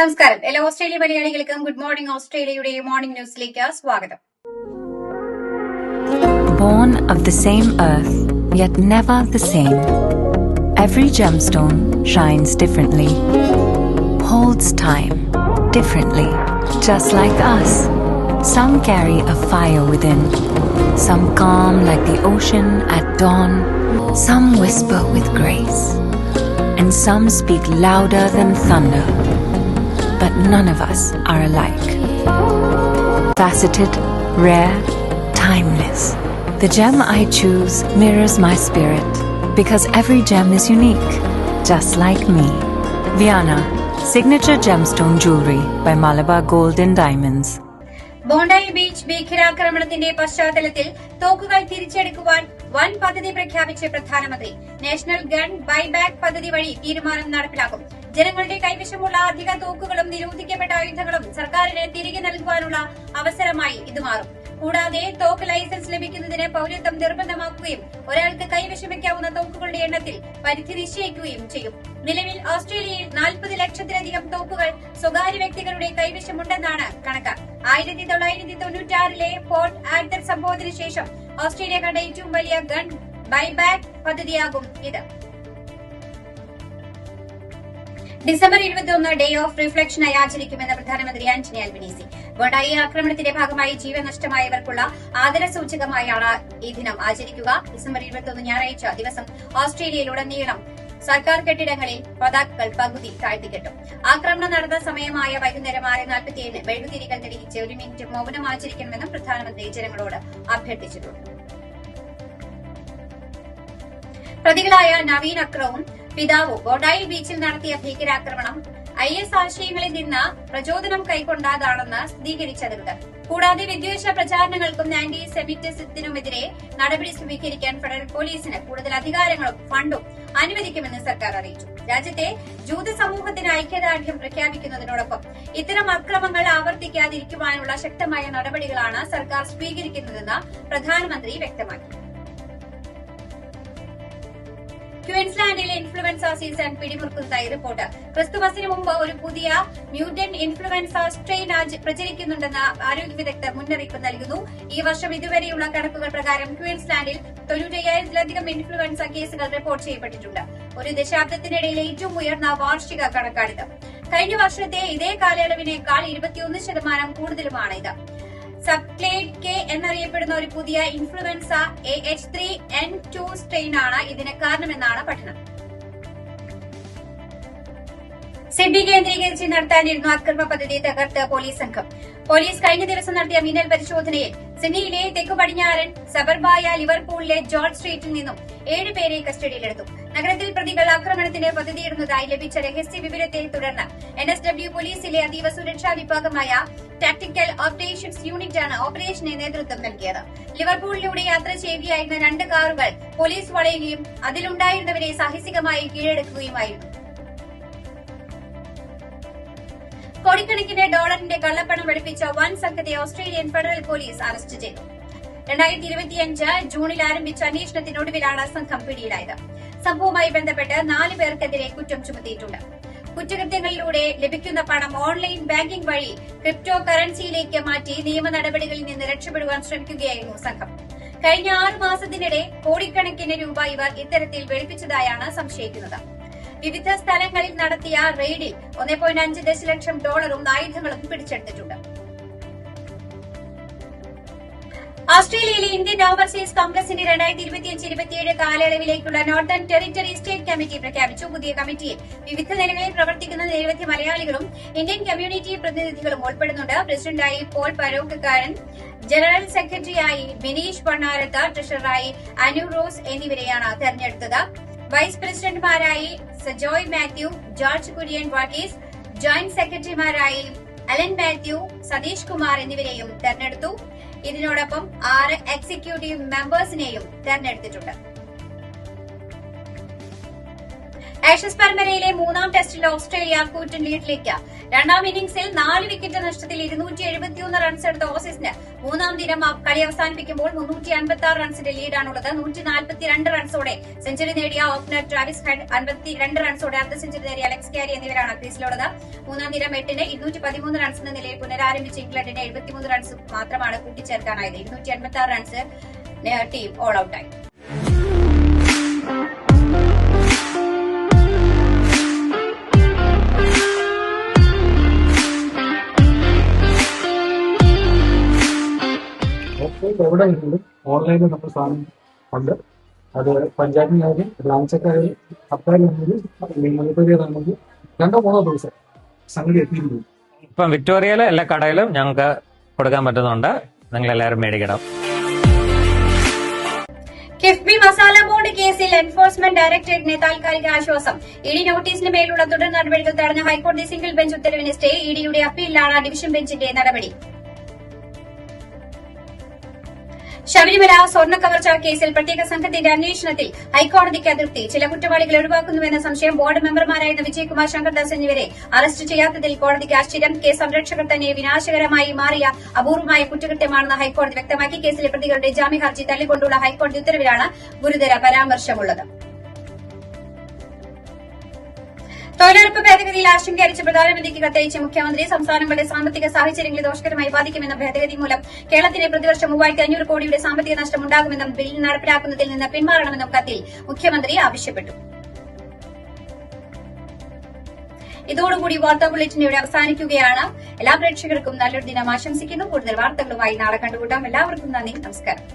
നമസ്കാരം എല്ലാ ഓസ്ട്രേലിയ മലയാളികൾക്കും ഗുഡ് മോർണിംഗ് ഓസ്ട്രേലിയയുടെ മോർണിംഗ് ന്യൂസിലേക്ക് സ്വാഗതം Born of the same earth, yet never the same. Every gemstone shines differently, holds time differently, just like us. Some carry a fire within, some calm like the ocean at dawn, some whisper with grace, and some speak louder than thunder. But none of us are alike. Faceted, rare, timeless. The gem I choose mirrors my spirit because every gem is unique, just like me. Viana, signature gemstone jewelry by Malabar Gold and Diamonds. Bondi beach ഭീകരാക്രമണത്തിന്റെ പശ്ചാത്തലത്തിൽ തോക്കുകൾ തിരിച്ചെടുക്കുവാൻ വൻ പദ്ധതി പ്രഖ്യാപിച്ച് പ്രധാനമന്ത്രി. National gun buyback പദ്ധതി വഴി തീരുമാനം നടപ്പിലാക്കും. ജനങ്ങളുടെ കൈവശമുള്ള അധിക തോക്കുകളും നിരോധിക്കപ്പെട്ട ആയുധങ്ങളും സർക്കാരിന് തിരികെ നൽകുവാനുള്ള അവസരമായി ഇത് മാറും. കൂടാതെ തോക്ക് ലൈസൻസ് ലഭിക്കുന്നതിന് പൌരത്വം നിർബന്ധമാക്കുകയും ഒരാൾക്ക് കൈവശം വയ്ക്കാവുന്ന തോക്കുകളുടെ എണ്ണത്തിൽ പരിധി നിശ്ചയിക്കുകയും ചെയ്യും. നിലവിൽ ഓസ്ട്രേലിയയിൽ നാൽപ്പത് ലക്ഷത്തിലധികം തോക്കുകൾ സ്വകാര്യ വ്യക്തികളുടെ കൈവശമുണ്ടെന്നാണ് കണക്ക്. ആയിരത്തി തൊള്ളായിരത്തി തൊണ്ണൂറ്റാറിലെ ഫോർട്ട് ആക്ടർ സംഭവത്തിന് ശേഷം ഓസ്ട്രേലിയ കണ്ട ഏറ്റവും വലിയ ഗൺ ബൈബാക്ക് പദ്ധതിയാകും ഇത്. ഡിസംബർ ഇരുപത്തിയൊന്ന് ഡേ ഓഫ് റിഫ്ലക്ഷനായി ആചരിക്കുമെന്ന് പ്രധാനമന്ത്രി ആന്റണി അൽബനീസി ബോണ്ടായി ആക്രമണത്തിന്റെ ഭാഗമായി ജീവൻ നഷ്ടമായവർക്കുള്ള ആദര സൂചകമായാണ് ഈ ദിനം ആചരിക്കുക. ഡിസംബർ ഇരുപത്തിയൊന്ന് ഞായറാഴ്ച ദിവസം ഓസ്ട്രേലിയയിലുടനീളം സർക്കാർ കെട്ടിടങ്ങളിൽ പതാകകൾ പകുതി താഴ്ത്തിക്കെട്ടും. ആക്രമണം നടന്ന സമയമായ വൈകുന്നേരം ആറ് നാൽപ്പത്തിയേഴിന് മെഴുകുതിരികൾ തെളിയിച്ച് ഒരു മിനിറ്റ് മൗനം ആചരിക്കണമെന്നും പ്രധാനമന്ത്രി ജനങ്ങളോട് അഭ്യർത്ഥിച്ചിട്ടുണ്ട്. പ്രതികളായ നവീൻ അക്രവും പിതാവും ബോഡായി ബീച്ചിൽ നടത്തിയ ഭീകരാക്രമണം ഐ എസ് ആശയങ്ങളിൽ നിന്ന് പ്രചോദനം കൈക്കൊണ്ടതാണെന്ന് സ്ഥിരീകരിച്ച അധികൃതർ കൂടാതെ വിദ്വേഷ പ്രചാരണങ്ങൾക്കും ആന്റി സെമിറ്റിസത്തിനുമെതിരെ നടപടി സ്വീകരിക്കാൻ ഫെഡറൽ പോലീസിന് കൂടുതൽ അധികാരങ്ങളും ഫണ്ടും അനുവദിക്കുമെന്ന് സർക്കാർ അറിയിച്ചു. രാജ്യത്തെ ജൂത സമൂഹത്തിന് ഐക്യദാർഢ്യം പ്രഖ്യാപിക്കുന്നതിനോടൊപ്പം ഇത്തരം അക്രമങ്ങൾ ആവർത്തിക്കാതിരിക്കുവാനുള്ള ശക്തമായ നടപടികളാണ് സർക്കാർ സ്വീകരിക്കുന്നതെന്ന് പ്രധാനമന്ത്രി വ്യക്തമാക്കി. ക്വീൻസ്ലാൻഡിലെ ഇൻഫ്ലുവൻസ സീസൺ പിടിമുറുക്കുന്നതായി റിപ്പോർട്ട്. ക്രിസ്തുമസിന് മുമ്പ് ഒരു പുതിയ മ്യൂട്ടൻ ഇൻഫ്ലുവൻസ സ്ട്രെയിൻ പ്രചരിക്കുന്നുണ്ടെന്ന് ആരോഗ്യ വിദഗ്ധർ മുന്നറിയിപ്പ് നൽകുന്നു. ഈ വർഷം ഇതുവരെയുള്ള കണക്കുകൾ പ്രകാരം ക്യൂൻസ്ലാൻഡിൽ തൊണ്ണൂറ്റയ്യായിരത്തിലധികം ഇൻഫ്ലുവൻസ കേസുകൾ റിപ്പോർട്ട് ചെയ്യപ്പെട്ടിട്ടുണ്ട്. ഒരു ദശാബ്ദത്തിനിടയിൽ ഏറ്റവും ഉയർന്ന വാർഷിക കണക്കാണിത്. കഴിഞ്ഞ വർഷത്തെ ഇതേ കാലയളവിനേക്കാൾ ഇരുപത്തിയൊന്ന് ശതമാനം കൂടുതലുമാണ് ഇത് സബ്ക്ലേഡ് കെ എന്നറിയപ്പെടുന്ന ഒരു പുതിയ influenza A H three N two strain ആണ് ഇതിന് കാരണമെന്നാണ് പഠനം. സിഡ്നി കേന്ദ്രീകരിച്ച് നടത്താനിരുന്ന അക്രമ പദ്ധതി തകർത്ത് പോലീസ് സംഘം. പോലീസ് കഴിഞ്ഞ ദിവസം നടത്തിയ മിന്നൽ പരിശോധനയിൽ സിഡ്നിയിലെ തെക്കു പടിഞ്ഞാറൻ സബർബായ ലിവർപൂളിലെ ജോർജ് സ്ട്രീറ്റിൽ നിന്നും ഏഴുപേരെ കസ്റ്റഡിയിലെടുത്തു. നഗരത്തിൽ പ്രതികൾ ആക്രമണത്തിന് പദ്ധതിയിടുന്നതായി ലഭിച്ച രഹസ്യ വിവരത്തെ തുടർന്ന് എൻ എസ് ഡബ്ല്യു പോലീസിലെ അതീവ സുരക്ഷാ വിഭാഗമായ ടാക്ടിക്കൽ ഓപ്പറേഷൻസ് യൂണിറ്റാണ് ഓപ്പറേഷന് നേതൃത്വം നൽകിയത്. ലിവർപൂളിലൂടെ യാത്ര ചെയ്യുകയായിരുന്ന രണ്ട് കാറുകൾ പോലീസ് വളയുകയും അതിലുണ്ടായിരുന്നവരെ സാഹസികമായി കീഴടക്കുകയുമായിരുന്നു. കോടിക്കണക്കിന് ഡോളറിന്റെ കള്ളപ്പണം വെളുപ്പിച്ച വൻ സംഘത്തെ ഓസ്ട്രേലിയൻ ഫെഡറൽ പോലീസ് അറസ്റ്റ് ചെയ്തു. രണ്ടായിരത്തി ഇരുപത്തിയഞ്ച് ജൂണിൽ ആരംഭിച്ച അന്വേഷണത്തിനൊടുവിലാണ് സംഘം പിടിയിലായത്. സംഭവവുമായി ബന്ധപ്പെട്ട് നാല് പേർക്കെതിരെ കുറ്റം ചുമത്തിയിട്ടുണ്ട്. കുറ്റകൃത്യങ്ങളിലൂടെ ലഭിക്കുന്ന പണം ഓൺലൈൻ ബാങ്കിംഗ് വഴി ക്രിപ്റ്റോ കറൻസിയിലേക്ക് മാറ്റി നിയമ നടപടികളിൽ നിന്ന് രക്ഷപ്പെടുവാൻ ശ്രമിക്കുകയായിരുന്നു സംഘം. കഴിഞ്ഞ ആറ് മാസത്തിനിടെ കോടിക്കണക്കിന് രൂപ ഇവർ ഇത്തരത്തിൽ വെളുപ്പിച്ചതായാണ് സംശയിക്കുന്നത്. വിവിധ സ്ഥലങ്ങളിൽ നടത്തിയ റെയ്ഡിൽ ഒന്നേ പോയിന്റ് അഞ്ച് ദശലക്ഷം ഡോളറും ആയുധങ്ങളും പിടിച്ചെടുത്തിട്ടുണ്ട്. ഓസ്ട്രേലിയയിലെ ഇന്ത്യൻ ഓവർസീസ് കോൺഗ്രസിന്റെ രണ്ടായിരത്തി ഇരുപത്തിയഞ്ച് ഇരുപത്തിയേഴ് കാലയളവിലേക്കുള്ള നോർത്തേൺ ടെറിറ്ററി സ്റ്റേറ്റ് കമ്മിറ്റി പ്രഖ്യാപിച്ചു. പുതിയ കമ്മിറ്റിയിൽ വിവിധ നിലകളിൽ പ്രവർത്തിക്കുന്ന നിരവധി മലയാളികളും ഇന്ത്യൻ കമ്മ്യൂണിറ്റി പ്രതിനിധികളും ഉൾപ്പെടുന്നുണ്ട്. പ്രസിഡന്റായി പോൾ പരോക്കക്കാരൻ ജനറൽ സെക്രട്ടറിയായി ബിനീഷ് പണ്ണാരത്ത ട്രഷററായി അനു റോസ് എന്നിവരെയാണ് തെരഞ്ഞെടുത്തത്. വൈസ് പ്രസിഡന്റുമാരായി Sajoy Mathew George Kurian what is joint സെക്രട്ടറിമാരായി അലൻ മാത്യു സതീഷ് കുമാർ എന്നിവരെയും തെരഞ്ഞെടുത്തു. ഇതിനോടൊപ്പം ആറ് എക്സിക്യൂട്ടീവ് മെമ്പേഴ്സിനെയും തെരഞ്ഞെടുത്തിട്ടുണ്ട്. ആഷസ് പരമ്പരയിലെ മൂന്നാം ടെസ്റ്റിൽ ഓസ്ട്രേലിയ കൂറ്റൻ ലീഡിലേക്ക് രണ്ടാം ഇന്നിംഗ്സിൽ നാല് വിക്കറ്റ് നഷ്ടത്തിൽ ഇരുന്നൂറ്റി എഴുപത്തിയൊന്ന് റൺസ് എടുത്ത ഓസീസിന് മൂന്നാം ദിനം കളി അവസാനിപ്പിക്കുമ്പോൾ മുന്നൂറ്റി അൻപത്തി ആറ് റൺസിന്റെ ലീഡാണുള്ളത്. നൂറ്റി നാൽപ്പത്തിരണ്ട് റൺസോടെ സെഞ്ചുറി നേടിയ ഓപ്പണർ ട്രാവിസ് ഹെഡ് അൻപത്തിരണ്ട് റൺസോടെ അർദ്ധ സെഞ്ചുറി നേടിയ അലക്സ് ക്യാരി എന്നിവരാണ് ക്രീസിലുള്ളത്. മൂന്നാം ദിനം എട്ടിന് ഇരുന്നൂറ്റി പതിമൂന്ന് റൺസ് എന്ന നിലയിൽ പുനരാരംഭിച്ച ഇംഗ്ലണ്ടിന് എഴുപത്തിമൂന്ന് റൺസ് മാത്രമാണ് കൂട്ടിച്ചേർക്കാനായത്. ഇരുന്നൂറ്റി അൻപത്തി ആറ് റൺസ് ടീം ഓൾ ഔട്ടായി. ഓഫ്ലൈൻ എവിടെ ആയിരുന്നാലും ഓൺലൈനിൽ നമ്മൾ സാധനം ഉണ്ട്. അത് പഞ്ചായത്തിനായാലും ബ്രാഞ്ചൊക്കെ ആയാലും സർക്കാരിലാണെങ്കിലും മുനിപ്പതിയാണെങ്കിൽ രണ്ടോ മൂന്നോ ദിവസം സംഗതി എത്തിയിട്ടുണ്ട്. ഇപ്പം വിക്ടോറിയയിലെ എല്ലാ കടയിലും ഞങ്ങൾക്ക് കൊടുക്കാൻ പറ്റുന്നുണ്ട്. നിങ്ങൾ എല്ലാവരും മേടിക്കണം. കിഫ്ബി മസാല ബോർഡ് കേസിൽ എൻഫോഴ്സ്മെന്റ് ഡയറക്ടറേറ്റിന് താൽക്കാലിക ആശ്വാസം. ഇഡി നോട്ടീസിന് മേലുള്ള തുടർ നടപടികൾ തടഞ്ഞ ഹൈക്കോടതി സിംഗിൾ ബെഞ്ച് ഉത്തരവിന് സ്റ്റേ ഇഡിയുടെ അപ്പീലിലാണ് ഡിവിഷൻ ബെഞ്ചിന്റെ നടപടി. ശബരിമല സ്വർണ കവർച്ച കേസിൽ പ്രത്യേക സംഘത്തിന്റെ അന്വേഷണത്തിൽ ഹൈക്കോടതിക്ക് അതിർത്തി. ചില കുറ്റവാളികളെ ഒഴിവാക്കുന്നുവെന്ന സംശയം ബോർഡ് മെമ്പർമാരായിരുന്ന വിജയകുമാർ ശങ്കർദാസ് എന്നിവരെ അറസ്റ്റ് ചെയ്യാത്തതിൽ കോടതിക്ക് ആശ്ചര്യം. കേസ് സംരക്ഷകർ തന്നെ വിനാശകരമായി മാറിയ അപൂർവമായ കുറ്റകൃത്യമാണെന്ന് ഹൈക്കോടതി വ്യക്തമാക്കി. കേസിലെ പ്രതികളുടെ ജാമ്യ ഹർജി തള്ളിക്കൊണ്ടുള്ള ഹൈക്കോടതി ഉത്തരവിലാണ് ഗുരുതര പരാമർശമുള്ളത്. തൊഴിലുറപ്പ് ഭേദഗതിയിൽ ആശങ്ക അറിയിച്ച് പ്രധാനമന്ത്രിക്ക് കത്തയച്ച മുഖ്യമന്ത്രി സംസ്ഥാനങ്ങളുടെ സാമ്പത്തിക സാഹചര്യങ്ങളെ ദോഷകരമായി ബാധിക്കുമെന്ന ഭേദഗതി മൂലം കേരളത്തിന് പ്രതിവർഷം മൂവായിരത്തി അഞ്ഞൂറ് കോടിയുടെ സാമ്പത്തിക നഷ്ടം ഉണ്ടാകുമെന്നും ബിൽ നടപ്പിലാക്കുന്നതിൽ നിന്ന് പിന്മാറണമെന്നും കത്തിൽ മുഖ്യമന്ത്രി ആവശ്യപ്പെട്ടു. ഇതോടുകൂടി വാർത്താ ബുള്ളറ്റിൻ ഇവിടെ അവസാനിക്കുകയാണ്. എല്ലാ പ്രേക്ഷകർക്കും നല്ലൊരു ദിനം ആശംസിക്കുന്നു. കൂടുതൽ വാർത്തകളുമായി നാളെ കണ്ടുകൂട്ടാം എല്ലാവർക്കും നന്ദി. നമസ്കാരം.